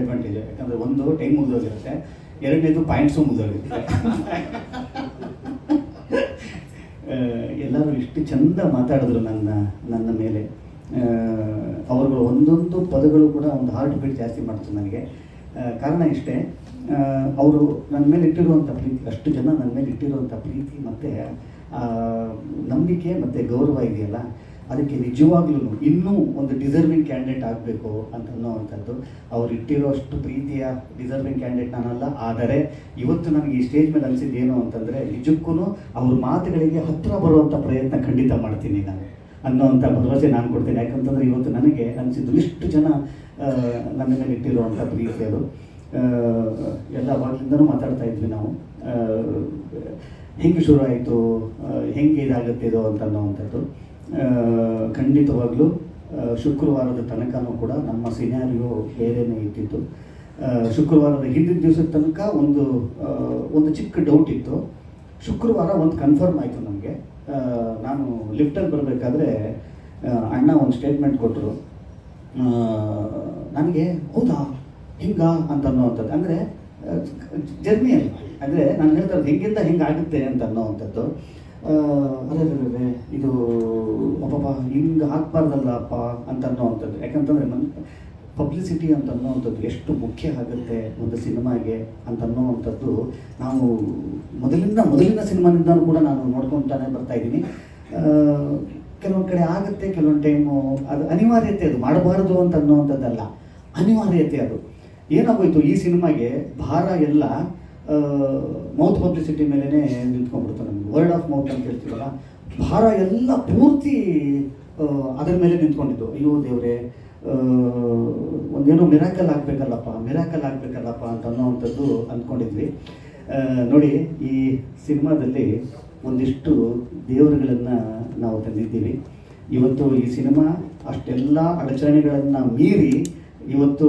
Advantage ಯಾಕಂದ್ರೆ ಒಂದು time ಮುಗಿದೋಗಿರುತ್ತೆ, ಎರಡನೇದು ಪಾಯಿಂಟ್ಸು ಮುಗಿದೋಗಿರುತ್ತೆ. ಎಲ್ಲರೂ ಇಷ್ಟು ಚಂದ ಮಾತಾಡಿದ್ರು ನನ್ನ ನನ್ನ ಮೇಲೆ. ಅವರುಗಳು ಒಂದೊಂದು ಪದಗಳು ಕೂಡ ಒಂದು ಹಾರ್ಟ್ ಬೀಟ್ ಜಾಸ್ತಿ ಮಾಡ್ತು ನನಗೆ. ಕಾರಣ ಇಷ್ಟೇ ಅವರು ನನ್ನ ಮೇಲೆ ಇಟ್ಟಿರುವಂಥ ಪ್ರೀತಿ, ಅಷ್ಟು ಜನ ನನ್ನ ಮೇಲೆ ಇಟ್ಟಿರುವಂಥ ಪ್ರೀತಿ ಮತ್ತು ನಂಬಿಕೆ ಮತ್ತು ಗೌರವ ಇದೆಯಲ್ಲ ಅದಕ್ಕೆ ನಿಜವಾಗ್ಲೂ ಇನ್ನೂ ಒಂದು ಡಿಸರ್ವಿಂಗ್ ಕ್ಯಾಂಡಿಡೇಟ್ ಆಗಬೇಕು ಅಂತ ಅನ್ನೋವಂಥದ್ದು ಅವ್ರು ಇಟ್ಟಿರೋಷ್ಟು ಪ್ರೀತಿಯ ಡಿಸರ್ವಿಂಗ್ ಕ್ಯಾಂಡಿಡೇಟ್ ನಾನಲ್ಲ ಆದರೆ ಇವತ್ತು ನನಗೆ ಈ ಸ್ಟೇಜ್ ಮೇಲೆ ಅನಿಸಿದ್ದು ಏನು ಅಂತಂದರೆ ನಿಜಕ್ಕೂ ಅವ್ರ ಮಾತುಗಳಿಗೆ ಹತ್ತಿರ ಬರುವಂಥ ಪ್ರಯತ್ನ ಖಂಡಿತ ಮಾಡ್ತೀನಿ ನಾನು ಅನ್ನೋವಂಥ ಭರವಸೆ ನಾನು ಕೊಡ್ತೀನಿ. ಯಾಕಂತಂದರೆ ಇವತ್ತು ನನಗೆ ಅನಿಸಿದ್ದು ಇಷ್ಟು ಜನ ನನ್ನ ಮೇಲೆ ಇಟ್ಟಿರುವಂಥ ಪ್ರೀತಿ ಅದು ಆ, ಎಲ್ಲ ಅವಾಗಲಿಂದನೂ ಮಾತಾಡ್ತಾ ಇದ್ವಿ ನಾವು. ಹೆಂಗೆ ಶುರು ಆಯಿತು ಹೆಂಗೆ ಇದಾಗುತ್ತೆ ಇದು ಅಂತ ಅನ್ನೋವಂಥದ್ದು ಖಂಡಿತವಾಗ್ಲೂ ಶುಕ್ರವಾರದ ತನಕನೂ ಕೂಡ ನಮ್ಮ ಸಿನಾರಿಯೋ ಬೇರೆನೇ ಇದ್ದಿತ್ತು. ಶುಕ್ರವಾರದ ಹಿಂದಿನ ದಿವಸದ ತನಕ ಒಂದು ಒಂದು ಚಿಕ್ಕ ಡೌಟ್ ಇತ್ತು. ಶುಕ್ರವಾರ ಒಂದು ಕನ್ಫರ್ಮ್ ಆಯಿತು ನಮಗೆ. ನಾನು ಲಿಫ್ಟಲ್ಲಿ ಬರಬೇಕಾದ್ರೆ ಅಣ್ಣ ಒಂದು ಸ್ಟೇಟ್ಮೆಂಟ್ ಕೊಟ್ಟರು ನನಗೆ, ಹೌದಾ? ಹಿಂಗಾ? ಅಂತ ಅನ್ನೋವಂಥದ್ದು. ಅಂದರೆ ಜರ್ನಿಯಲ್ಲಿ ಅಂದರೆ, ನಾನು ಹೇಳ್ತಾರೆ ಹಿಂಗಿಂದ ಹಿಂಗಾಗುತ್ತೆ ಅಂತ ಅನ್ನೋವಂಥದ್ದು. ಅದೇ ಇದು ಅಪ್ಪಪ್ಪ ಹಿಂಗೆ ಹಾಕ್ಬಾರ್ದಲ್ಲ ಅಪ್ಪ ಅಂತ ಅನ್ನೋವಂಥದ್ದು. ಯಾಕಂತಂದರೆ ಮನ್ ಪಬ್ಲಿಸಿಟಿ ಅಂತ ಅನ್ನೋವಂಥದ್ದು ಎಷ್ಟು ಮುಖ್ಯ ಆಗುತ್ತೆ ಒಂದು ಸಿನಿಮಾಗೆ ಅಂತ ಅನ್ನೋವಂಥದ್ದು ನಾವು ಮೊದಲಿಂದ, ಮೊದಲಿನ ಸಿನಿಮಾನಿಂದನೂ ಕೂಡ ನಾನು ನೋಡ್ಕೊತಾನೆ ಬರ್ತಾ ಇದ್ದೀನಿ. ಕೆಲವೊಂದು ಕಡೆ ಆಗುತ್ತೆ, ಕೆಲವೊಂದು ಟೈಮು ಅದು ಅನಿವಾರ್ಯತೆ ಅದು ಮಾಡಬಾರದು ಅಂತ ಅನ್ನೋವಂಥದ್ದಲ್ಲ. ಅನಿವಾರ್ಯತೆ ಅದು. ಏನಾಗೋಯ್ತು, ಈ ಸಿನಿಮಾಗೆ ಭಾರ ಎಲ್ಲ ಮೌತ್ ಪಬ್ಲಿಸಿಟಿ ಮೇಲೇ ನಿಂತ್ಕೊಂಡ್ಬಿಡ್ತಾರೆ ನಮಗೆ. ವರ್ಡ್ ಆಫ್ ಮೌತ್ ಅಂತ ಹೇಳ್ತೀವಲ್ಲ, ಭಾರ ಎಲ್ಲ ಪೂರ್ತಿ ಅದರ ಮೇಲೆ ನಿಂತ್ಕೊಂಡಿದ್ದು. ಅಯ್ಯೋ ದೇವರೇ ಒಂದೇನೋ ಮಿರಾಕಲ್ ಆಗಬೇಕಲ್ಲಪ್ಪ ಮಿರಾಕಲ್ ಆಗಬೇಕಲ್ಲಪ್ಪ ಅಂತ ಅನ್ನೋವಂಥದ್ದು ಅಂದ್ಕೊಂಡಿದ್ವಿ. ನೋಡಿ, ಈ ಸಿನಿಮಾದಲ್ಲಿ ಒಂದಿಷ್ಟು ದೇವರುಗಳನ್ನು ನಾವು ತಂದಿದ್ದೀವಿ. ಇವತ್ತು ಈ ಸಿನಿಮಾ ಅಷ್ಟೆಲ್ಲ ಅಡಚಣೆಗಳನ್ನು ಮೀರಿ ಇವತ್ತು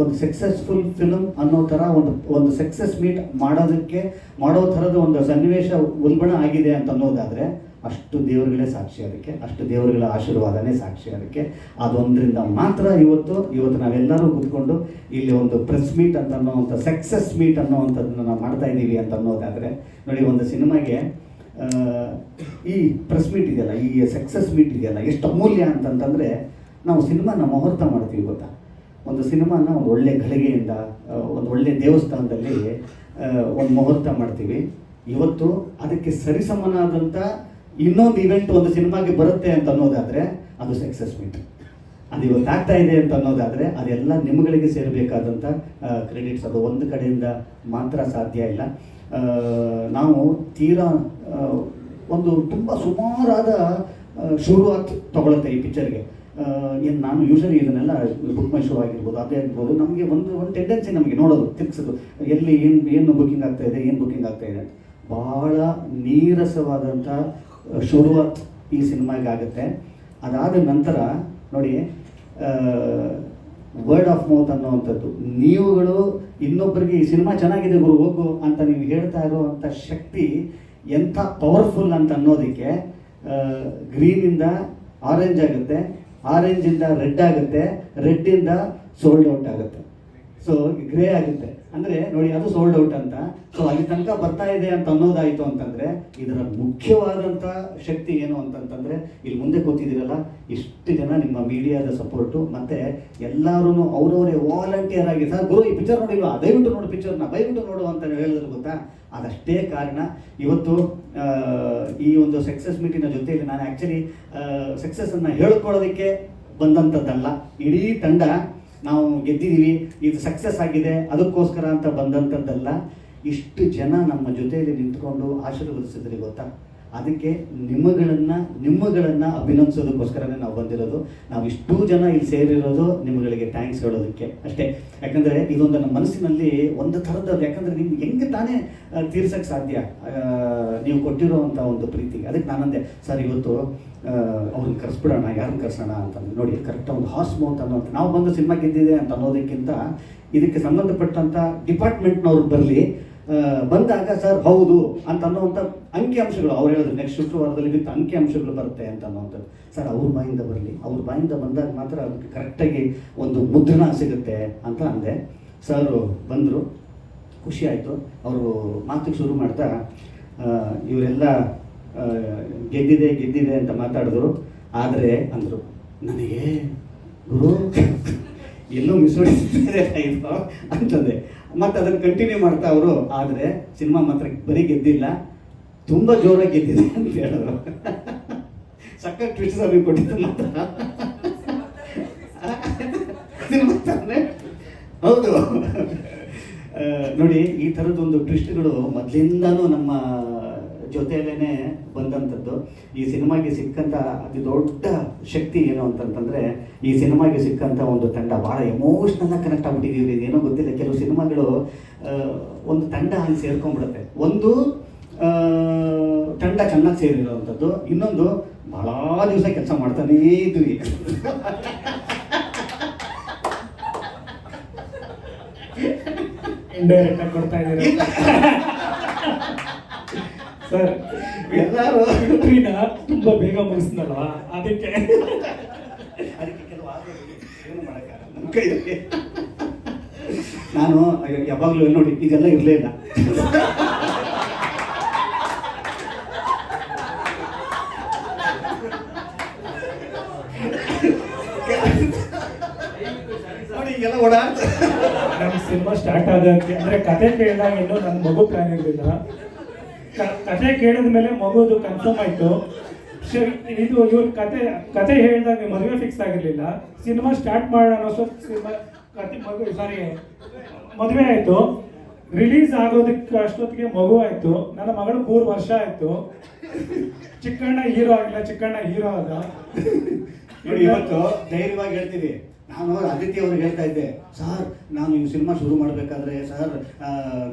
ಒಂದು ಸಕ್ಸಸ್ಫುಲ್ ಫಿಲಮ್ ಅನ್ನೋ ಥರ ಒಂದು ಒಂದು ಸಕ್ಸಸ್ ಮೀಟ್ ಮಾಡೋದಕ್ಕೆ, ಮಾಡೋ ಥರದ ಒಂದು ಸನ್ನಿವೇಶ ಉಲ್ಬಣ ಆಗಿದೆ ಅಂತ ಅನ್ನೋದಾದರೆ, ಅಷ್ಟು ದೇವರುಗಳೇ ಸಾಕ್ಷಿ ಅದಕ್ಕೆ, ಅಷ್ಟು ದೇವರುಗಳ ಆಶೀರ್ವಾದನೇ ಸಾಕ್ಷಿ ಅದಕ್ಕೆ. ಅದೊಂದರಿಂದ ಮಾತ್ರ ಇವತ್ತು ಇವತ್ತು ನಾವೆಲ್ಲರೂ ಕೂತ್ಕೊಂಡು ಇಲ್ಲಿ ಒಂದು ಪ್ರೆಸ್ ಮೀಟ್ ಅಂತ ಅನ್ನೋವಂಥ ಸಕ್ಸಸ್ ಮೀಟ್ ಅನ್ನೋವಂಥದ್ದನ್ನು ನಾವು ಮಾಡ್ತಾ ಇದ್ದೀವಿ ಅಂತ ಅನ್ನೋದಾದರೆ, ನೋಡಿ ಒಂದು ಸಿನಿಮಾಗೆ ಈ ಪ್ರೆಸ್ ಮೀಟ್ ಇದೆಯಲ್ಲ, ಈ ಸಕ್ಸಸ್ ಮೀಟ್ ಇದೆಯಲ್ಲ, ಎಷ್ಟು ಅಮೂಲ್ಯ ಅಂತಂತಂದರೆ, ನಾವು ಸಿನಿಮಾನ ಮುಹೂರ್ತ ಮಾಡ್ತೀವಿ ಗೊತ್ತಾ? ಒಂದು ಸಿನಿಮಾನ ಒಂದು ಒಳ್ಳೆ ಘಳಿಗೆಯಿಂದ ಒಂದು ಒಳ್ಳೆ ದೇವಸ್ಥಾನದಲ್ಲಿ ಒಂದು ಮುಹೂರ್ತ ಮಾಡ್ತೀವಿ. ಇವತ್ತು ಅದಕ್ಕೆ ಸರಿಸಮನಾದಂಥ ಇನ್ನೊಂದು ಇವೆಂಟ್ ಒಂದು ಸಿನಿಮಾಗೆ ಬರುತ್ತೆ ಅಂತ ಅನ್ನೋದಾದರೆ ಅದು ಸಕ್ಸಸ್ ಮೀಟ್ ಅದು ಇವತ್ತು ಆಗ್ತಾ ಇದೆ ಅಂತ ಅನ್ನೋದಾದರೆ ಅದೆಲ್ಲ ನಿಮ್ಗಳಿಗೆ ಸೇರಬೇಕಾದಂಥ ಕ್ರೆಡಿಟ್ಸ್ ಅದು ಒಂದು ಕಡೆಯಿಂದ ಮಾತ್ರ ಸಾಧ್ಯ ಇಲ್ಲ. ನಾವು ತೀರಾ ಒಂದು ತುಂಬ ಸುಮಾರಾದ ಶುರುವಾತ್ ತಗೊಳುತ್ತೆ ಈ ಪಿಕ್ಚರ್ಗೆ ಏನು ನಾನು ಯೂಶಲಿ ಇದನ್ನೆಲ್ಲ ಬುಕ್ ಮೈ ಶೋ ಆಗಿರ್ಬೋದು, ಅದೇ ಆಗಿರ್ಬೋದು, ನಮಗೆ ಒಂದು ಒಂದು ಟೆಂಡೆನ್ಸಿ ನಮಗೆ ನೋಡೋದು ತಿರ್ಗಿಸೋದು ಎಲ್ಲಿ ಏನು ಏನು ಬುಕ್ಕಿಂಗ್ ಆಗ್ತಾ ಇದೆ, ಏನು ಬುಕ್ಕಿಂಗ್ ಆಗ್ತಾ ಇದೆ ಭಾಳ ನೀರಸವಾದಂಥ ಶುರುವಾತ್ ಈ ಸಿನಿಮಾಗೆ ಆಗುತ್ತೆ. ಅದಾದ ನಂತರ ನೋಡಿ ವರ್ಡ್ ಆಫ್ ಮೌತ್ ಅನ್ನುವಂಥದ್ದು. ನೀವುಗಳು ಇನ್ನೊಬ್ಬರಿಗೆ ಈ ಸಿನಿಮಾ ಚೆನ್ನಾಗಿದೆ ಗುರು, ಹೋಗು ಅಂತ ನೀವು ಹೇಳ್ತಾ ಇರುವಂಥ ಶಕ್ತಿ ಎಂಥ ಪವರ್ಫುಲ್ ಅಂತ ಅನ್ನೋದಕ್ಕೆ ಗ್ರೀನಿಂದ ಆರೆಂಜ್ ಆಗುತ್ತೆ. ಆರೆಂಜಿಂದ ರೆಡ್ ಆಗುತ್ತೆ ರೆಡ್ಡಿಂದ ಸೋಲ್ಡ್ ಔಟ್ ಆಗುತ್ತೆ. ಸೊ ಗ್ರೇ ಆಗುತ್ತೆ. ಅಂದರೆ ನೋಡಿ, ಅದು ಸೋಲ್ಡ್ ಔಟ್ ಅಂತ. ಸೊ ಅಲ್ಲಿ ತನಕ ಬರ್ತಾ ಇದೆ ಅಂತ ಅನ್ನೋದಾಯಿತು ಅಂತಂದರೆ, ಇದರ ಮುಖ್ಯವಾದಂಥ ಶಕ್ತಿ ಏನು ಅಂತಂತಂದರೆ, ಇಲ್ಲಿ ಮುಂದೆ ಕೂತಿದ್ದೀರಲ್ಲ, ಇಷ್ಟು ಜನ ನಿಮ್ಮ ಮೀಡಿಯಾದ ಸಪೋರ್ಟು. ಮತ್ತು ಎಲ್ಲರೂ ಅವರವರೇ ವಾಲಂಟಿಯರ್ ಆಗಿ ಸರ್, ಗುರು, ಈ ಪಿಕ್ಚರ್ ನೋಡಿಲ್ವಾ? ದಯವಿಟ್ಟು ನೋಡು ಪಿಕ್ಚರ್ನ ದಯವಿಟ್ಟು ನೋಡು ಅಂತ ಹೇಳಿದ್ರು ಗೊತ್ತಾ? ಅದಷ್ಟೇ ಕಾರಣ ಇವತ್ತು ಈ ಒಂದು ಸಕ್ಸಸ್ ಮೀಟಿನ ಜೊತೆಯಲ್ಲಿ ನಾನು ಆ್ಯಕ್ಚುಲಿ ಸಕ್ಸಸ್ಸನ್ನು ಹೇಳ್ಕೊಳ್ಳೋದಕ್ಕೆ ಬಂದಂಥದ್ದಲ್ಲ. ಇಡೀ ತಂಡ ನಾವು ಗೆದ್ದಿದ್ದೀವಿ, ಇದು ಸಕ್ಸಸ್ ಆಗಿದೆ, ಅದಕ್ಕೋಸ್ಕರ ಅಂತ ಬಂದಂಥದ್ದಲ್ಲ. ಇಷ್ಟು ಜನ ನಮ್ಮ ಜೊತೆಯಲ್ಲಿ ನಿಂತ್ಕೊಂಡು ಆಶೀರ್ವದಿಸಿದ್ರಿ ಗೊತ್ತಾ? ಅದಕ್ಕೆ ನಿಮ್ಮಗಳನ್ನು ನಿಮ್ಮಗಳನ್ನು ಅಭಿನಂದಿಸೋದಕ್ಕೋಸ್ಕರನೇ ನಾವು ಬಂದಿರೋದು. ನಾವು ಇಷ್ಟು ಜನ ಇಲ್ಲಿ ಸೇರಿರೋದು ನಿಮ್ಮಗಳಿಗೆ ಥ್ಯಾಂಕ್ಸ್ ಹೇಳೋದಕ್ಕೆ ಅಷ್ಟೇ. ಯಾಕಂದರೆ ಇದೊಂದು ನಮ್ಮ ಮನಸ್ಸಿನಲ್ಲಿ ಒಂದು ಥರದ ಯಾಕಂದರೆ ನಿಮ್ಗೆ ಹೆಂಗೆ ತಾನೇ ತೀರ್ಸಕ್ಕೆ ಸಾಧ್ಯ? ನೀವು ಕೊಟ್ಟಿರೋವಂಥ ಒಂದು ಪ್ರೀತಿ. ಅದಕ್ಕೆ ನಾನಂದೆ, ಸರ್, ಇವತ್ತು ಅವ್ರನ್ನ ಕರೆಸ್ಬಿಡೋಣ, ಯಾರನ್ನ ಕರೆಸೋಣ ಅಂತಂದು. ನೋಡಿ ಕರೆಕ್ಟಾಗಿ ಒಂದು ಹಾರ್ಸ್ ಮೌತ್ ಅನ್ನೋ ನಾವು ಬಂದು ಸಿನಿಮಾ ಗೆದ್ದಿದೆ ಅಂತ ಅನ್ನೋದಕ್ಕಿಂತ ಇದಕ್ಕೆ ಸಂಬಂಧಪಟ್ಟಂಥ ಡಿಪಾರ್ಟ್ಮೆಂಟ್ನವ್ರು ಬರಲಿ ಬಂದಾಗ ಸರ್ ಹೌದು ಅಂತ ಅನ್ನೋವಂಥ ಅಂಕಿಅಂಶಗಳು ಅವ್ರು ಹೇಳಿದ್ರು ನೆಕ್ಸ್ಟ್ ಶುಕ್ರವಾರದಲ್ಲಿ ವಿತ್ ಅಂಕಿಅಂಶಗಳು ಬರುತ್ತೆ ಅಂತ ಅನ್ನೋವಂಥದ್ದು ಸರ್, ಅವ್ರ ಬಾಯಿಂದ ಬರಲಿ. ಅವ್ರ ಬಾಯಿಂದ ಬಂದಾಗ ಮಾತ್ರ ಅದಕ್ಕೆ ಕರೆಕ್ಟಾಗಿ ಒಂದು ಮುದ್ರಣ ಸಿಗುತ್ತೆ ಅಂತ ಅಂದೆ. ಸರ್ ಬಂದರು. ಖುಷಿ ಆಯಿತು. ಅವರು ಮಾತಿಗೆ ಶುರು ಮಾಡ್ತಾ ಇವರೆಲ್ಲ ಗೆದ್ದಿದೆ ಗೆದ್ದಿದೆ ಅಂತ ಮಾತಾಡಿದ್ರು. ಆದರೆ ಅಂದರು, ನನಗೆ ಗುರು, ಎಲ್ಲೋ ಮಿಸ್ ಮಾಡಿ ಅಂತಂದೆ. ಮತ್ತು ಅದನ್ನು ಕಂಟಿನ್ಯೂ ಮಾಡ್ತಾ ಅವರು. ಆದರೆ ಸಿನಿಮಾ ಮಾತ್ರ ಬರೀ ಗೆದ್ದಿಲ್ಲ. ತುಂಬ ಜೋರಾಗಿ ಗೆದ್ದಿದೆ ಅಂತ ಹೇಳಿದ್ರು ಸಕ್ಕ ಟ್ವಿಸ್ಟ್ ಅವ್ರಿಗೆ ಕೊಟ್ಟಿದ್ದು ಮಾತ್ರ. ಹೌದು. ನೋಡಿ, ಈ ಥರದೊಂದು ಟ್ವಿಸ್ಟ್ಗಳು ಮೊದಲಿಂದಾನು ನಮ್ಮ ಜೊತೆಯಲ್ಲೇ ಬಂದಂಥದ್ದು ಈ ಸಿನಿಮಾಗೆ ಸಿಕ್ಕಂಥ ಅತಿ ದೊಡ್ಡ ಶಕ್ತಿ ಏನು ಅಂತಂತಂದರೆ ಈ ಸಿನಿಮಾಗೆ ಸಿಕ್ಕಂಥ ಒಂದು ತಂಡ. ಭಾಳ ಎಮೋಷ್ನಲ್ಲ ಕನೆಕ್ಟ್ ಆಗ್ಬಿಟ್ಟಿದ್ದೀವಿ ಏನೋ ಗೊತ್ತಿಲ್ಲ ಕೆಲವು ಸಿನಿಮಾಗಳು ಒಂದು ತಂಡ ಅಲ್ಲಿ ಸೇರ್ಕೊಂಡ್ಬಿಡುತ್ತೆ. ಒಂದು ತಂಡ ಚೆನ್ನಾಗಿ ಸೇರಿರುವಂಥದ್ದು ಇನ್ನೊಂದು ಭಾಳ ದಿವಸ ಕೆಲಸ ಮಾಡ್ತಾನೇ ಇದ್ವಿ. ಇಂಡೈರೆಕ್ಟ್ ಆಗಿ ಕೊಡ್ತಾ ಇದ್ದೀರಾ? ಸರ್. ಎಲ್ಲರೂ ಟ್ರೀನ ತುಂಬಾ ಬೇಗ ಮುಗಿಸ್ನಲ್ಲ ಅದಕ್ಕೆ. ಅದಕ್ಕೆ ಕೆಲವು. ನಾನು ಯಾವಾಗಲೂ ನೋಡಿ ಇದೆಲ್ಲ ಇರಲೇ ಇಲ್ಲ. ನೋಡಿ ಈಗೆಲ್ಲ ಓಡಾಡ್ತಾ ನಮ್ಮ ಸಿನಿಮಾ ಸ್ಟಾರ್ಟ್ ಆದಂಗೆ ಅಂದ್ರೆ ಕತೆ ಕೇಳಿದಾಗ ಇನ್ನೂ ನನ್ನ ಮಗು ಪ್ಲಾನ್ ಇರಲಿಲ್ಲ. ಕತೆ ಕೇಳಿದ ಮೇಲೆ ಮಗುದು ಕನ್ಫರ್ಮ್ ಆಯ್ತು. ಇದು ಇವ್ರ ಕತೆ ಕತೆ ಹೇಳಿದಾಗ ಮದುವೆ ಫಿಕ್ಸ್ ಆಗಿರ್ಲಿಲ್ಲ. ಸಿನಿಮಾ ಸ್ಟಾರ್ಟ್ ಮಾಡೋಣ ಸಿನಿಮಾ ಕತೆ ಮಗು ಸಾರಿ ಮದುವೆ ಆಯ್ತು. ರಿಲೀಸ್ ಆಗೋದಕ್ಕೆ ಅಷ್ಟೊತ್ತಿಗೆ ಮಗು ಆಯ್ತು. ನನ್ನ ಮಗಳು ಮೂರು ವರ್ಷ ಆಯ್ತು. ಚಿಕ್ಕಣ್ಣ ಹೀರೋ ಆಗಿಲ್ಲ ಚಿಕ್ಕಣ್ಣ ಹೀರೋ ಆದ. ಇವತ್ತು ಧೈರ್ಯವಾಗಿ ಹೇಳ್ತೀವಿ ನಾನು ಆದಿತ್ಯ ಅವ್ರಿಗೆ ಹೇಳ್ತಾ ಇದ್ದೆ, ಸರ್, ನಾನು ಈ ಸಿನಿಮಾ ಶುರು ಮಾಡಬೇಕಾದ್ರೆ, ಸರ್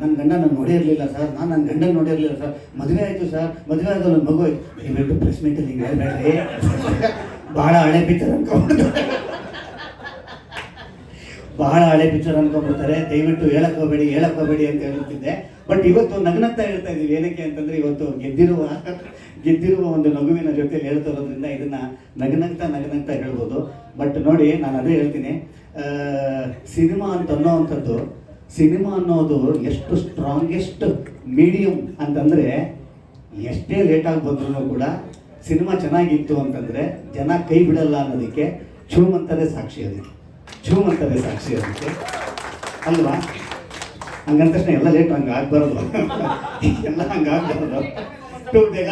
ನನ್ನ ಗಂಡ ನಾನು ನೋಡಿರಲಿಲ್ಲ ಸರ್, ನಾನು ನನ್ನ ಗಂಡನ ನೋಡಿರಲಿಲ್ಲ ಸರ್, ಮದುವೆ ಆಯಿತು, ಸರ್, ಮದುವೆ ಆದ ನನ್ನ ಮಗು ಆಯ್ತು. ದಯವಿಟ್ಟು ಪ್ರೆಸ್ ಮೀಟಲ್ಲಿ ಹಿಂಗೆ ಹೇಳ್ಬೇಡ್ರಿ. ಭಾಳ ಹಳೆ ಪಿಕ್ಚರ್ ಅನ್ಕೊಂಡ್ಬಿಡ್ತಾರೆ. ಬಹಳ ಹಳೆ ಪಿಕ್ಚರ್ ಅನ್ಕೊಂಡ್ಬಿಡ್ತಾರೆ. ದಯವಿಟ್ಟು ಹೇಳಕ್ ಹೋಗಬೇಡಿ ಹೇಳಕ್ ಹೋಗಬೇಡಿ ಅಂತ ಹೇಳುತ್ತಿದ್ದೆ ಬಟ್ ಇವತ್ತು ನಗ್ನತ್ತ ಹೇಳ್ತಾ ಇದ್ದೀವಿ ಏನಕ್ಕೆ ಅಂತಂದ್ರೆ, ಇವತ್ತು ಗೆದ್ದಿರುವ ಗೆದ್ದಿರುವ ಒಂದು ನಗುವಿನ ಜೊತೆಯಲ್ಲಿ ಹೇಳ್ತಾ ಇರೋದ್ರಿಂದ ಇದನ್ನ ನಗನಗ್ತಾ ನಗನಗ್ತಾ ಹೇಳ್ಬೋದು. ಬಟ್ ನೋಡಿ, ನಾನು ಅದೇ ಹೇಳ್ತೀನಿ. ಸಿನಿಮಾ ಅಂತ ಅನ್ನೋವಂಥದ್ದು, ಸಿನಿಮಾ ಅನ್ನೋದು ಎಷ್ಟು ಸ್ಟ್ರಾಂಗೆಸ್ಟ್ ಮೀಡಿಯಂ ಅಂತಂದ್ರೆ ಎಷ್ಟೇ ಲೇಟಾಗಿ ಬಂದ್ರೂ ಕೂಡ ಸಿನಿಮಾ ಚೆನ್ನಾಗಿತ್ತು ಅಂತಂದ್ರೆ ಜನ ಕೈ ಬಿಡಲ್ಲ ಅನ್ನೋದಕ್ಕೆ ಚೂಮಂತರೇ ಸಾಕ್ಷಿ ಅದಕ್ಕೆ. ಚೂಮಂತರೇ ಸಾಕ್ಷಿ ಅದಕ್ಕೆ. ಅಲ್ವಾ? ಹಂಗಂತ ಎಲ್ಲ ಲೇಟ್ ಹಂಗೆ ಆಗ್ಬಾರ್ದು ಎಲ್ಲ ಹಂಗೆ ಟೂ ಬೇಗ